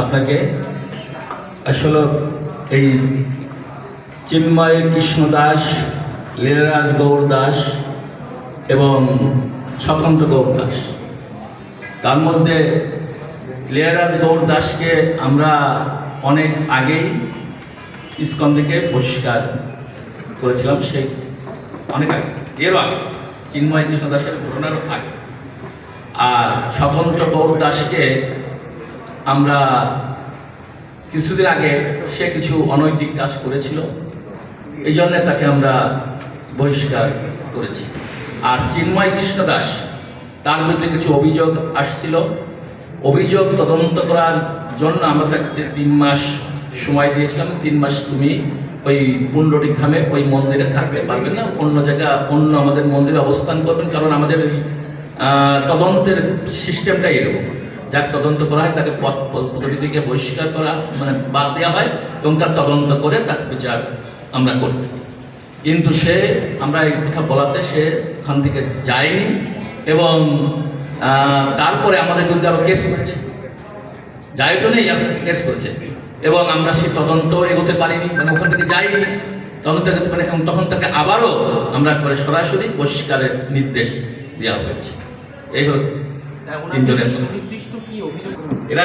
আপনাকে আসলে এই চিন্ময় কৃষ্ণ দাস, লীলারাজ গৌর দাস এবং স্বতন্ত্র গৌর দাস। তার মধ্যে লীলারাজ গৌর দাসকে আমরা অনেক আগেই ইস্কন থেকে বহিষ্কার করেছিলাম, সেই অনেক আগে, এরও আগে, চিন্ময় কৃষ্ণ দাসের ঘটনারও আগে। আর স্বতন্ত্র গৌর দাসকে আমরা কিছুদিন আগে সে কিছু অনৈতিক কাজ করেছিল, এই জন্যে তাকে আমরা বহিষ্কার করেছি। আর চিন্ময় কৃষ্ণ দাস, তার বিরুদ্ধে কিছু অভিযোগ আসছিল। অভিযোগ তদন্ত করার জন্য আমরা তাকে তিন মাস সময় দিয়েছিলাম। তিন মাস তুমি ওই পুণ্ডটি ধামে ওই মন্দিরে থাকতে পারবেন না? অন্য জায়গা, অন্য আমাদের মন্দিরে অবস্থান করবেন, কারণ আমাদের তদন্তের সিস্টেমটাই এরকম। যাকে তদন্ত করা হয় তাকে পদ পদ- পদবি থেকে বহিষ্কার করা মানে বাদ দেওয়া হয় এবং তার তদন্ত করে তার বিচার আমরা করি। কিন্তু সে, আমরা এই কথা বলাতে সে ওখান থেকে যায়নি এবং তারপরে আমাদের বিরুদ্ধে আরও কেস করেছে। যাই তো নেই কেস করেছে। এবং আমরা সেই তদন্ত এগোতে পারিনি মানে ওখান থেকে যাইনি। তদন্ত এগোতে পারি এবং তখন তাকে আবারও আমরা একবারে সরাসরি বহিষ্কারের নির্দেশ দেওয়া হয়েছে। এই হলো তিনজনের এরা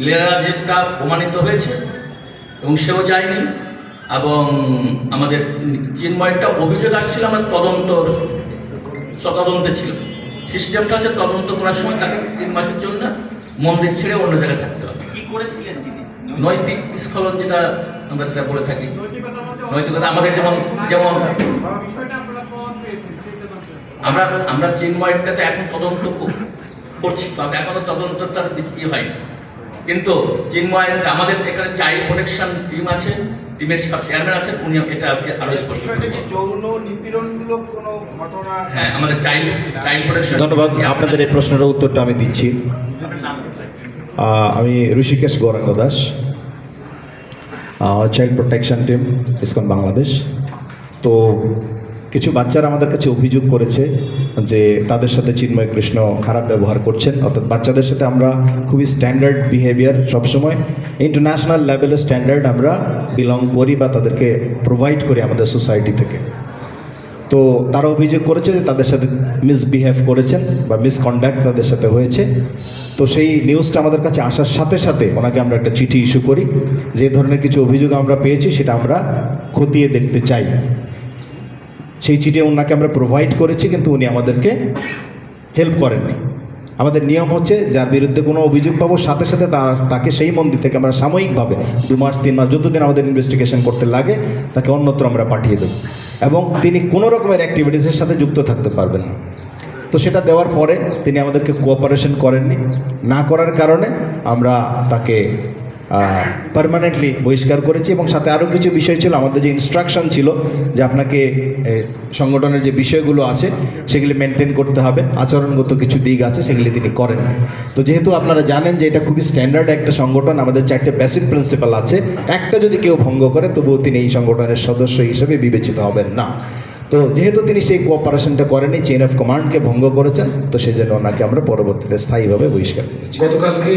ইলেরা যেটা প্রমাণিত হয়েছে এবং সেও যায়নি এবং আমাদের চিন্ময়টা অভিযোগ আসছিল আমরা তদন্ত তদন্তে ছিল সিস্টেমটা হচ্ছে তদন্ত করার সময় তাকে তিন মাসের জন্য মন্দির ছেড়ে অন্য জায়গায় থাকতে হবে। কি করেছিলেন তিনি? নৈতিক স্খলন যেটা আমরা যেটা বলে থাকি। নৈতিকতা আমাদের যেমন যেমন আমরা আমরা চিন্ময়টাতে এখন তদন্ত করছি তবে এখনও তদন্ত তার ই হয়নি। কিন্তু চিন্ময় আমাদের এখানে চাইল্ড প্রোটেকশন টিম আছে টিমের চেয়ারম্যান আছেন উনি এটা আরও স্পষ্ট। যৌন নিপীড়নমূলক কোনো ঘটনা? হ্যাঁ আমাদের চাইল্ড চাইল্ড প্রোটেকশন ধন্যবাদ আপনাদের এই প্রশ্নের উত্তরটা আমি দিচ্ছি। আমি Hrishikesh Gauranga Das child protection team ISKCON Bangladesh. তো কিছু বাচ্চারা আমাদের কাছে অভিযোগ করেছে যে তাদের সাথে চিন্ময় কৃষ্ণ খারাপ ব্যবহার করছেন। অর্থাৎ বাচ্চাদের সাথে আমরা খুবই স্ট্যান্ডার্ড বিহেভিয়ার সবসময়। ইন্টারন্যাশনাল লেভেলের স্ট্যান্ডার্ড আমরা বিলং করি বা তাদেরকে প্রোভাইড করি আমাদের সোসাইটি থেকে। তো তারা অভিযোগ করেছে যে তাদের সাথে মিসবিহেভ করেছেন বা মিসকন্ডাক্ট তাদের সাথে হয়েছে। তো সেই নিউজটা আমাদের কাছে আসার সাথে সাথে ওনাকে আমরা একটা চিঠি ইস্যু করি। যে ধরনের কিছু অভিযোগ আমরা পেয়েছি সেটা আমরা খতিয়ে দেখতে চাই। সেই চিঠি ওনাকে আমরা প্রোভাইড করেছি, কিন্তু উনি আমাদেরকে হেল্প করেননি। আমাদের নিয়ম হচ্ছে, যার বিরুদ্ধে কোনো অভিযোগ পাবো, সাথে সাথে তার, তাকে সেই মন্দির থেকে আমরা সাময়িকভাবে দু মাস, তিন মাস, যতদিন আমাদের ইনভেস্টিগেশন করতে লাগে, তাকে অন্যত্র আমরা পাঠিয়ে দেবো। এবং তিনি কোনো রকমের অ্যাক্টিভিটিসের সাথে যুক্ত থাকতে পারবেন না। তো সেটা দেওয়ার পরে তিনি আমাদেরকে কোঅপারেশন করেননি। না করার কারণে আমরা তাকে পারমানেন্টলি বহিষ্কার করেছি এবং সাথে আরও কিছু বিষয় ছিল, আমাদের যে ইনস্ট্রাকশন ছিল যে আপনাকে সংগঠনের যে বিষয়গুলো আছে, সেগুলি মেনটেন করতে হবে। আচরণগত কিছু দিক আছে, সেগুলি তিনি করেন। তো যেহেতু আপনারা জানেন যে এটা খুবই স্ট্যান্ডার্ড একটা সংগঠন, আমাদের চারটে বেসিক প্রিন্সিপাল আছে। একটা যদি কেউ ভঙ্গ করে, তবুও তিনি এই সংগঠনের সদস্য হিসেবে বিবেচিত হবেন না। তো যেহেতু তিনি সেই কোঅপারেশনটা করেনি চেইন অফ কমান্ডকে ভঙ্গ করেছেন, তো সেজন্য ওনাকে আমরা পরবর্তীতে স্থায়ীভাবে বহিষ্কার করেছি। গতকালকে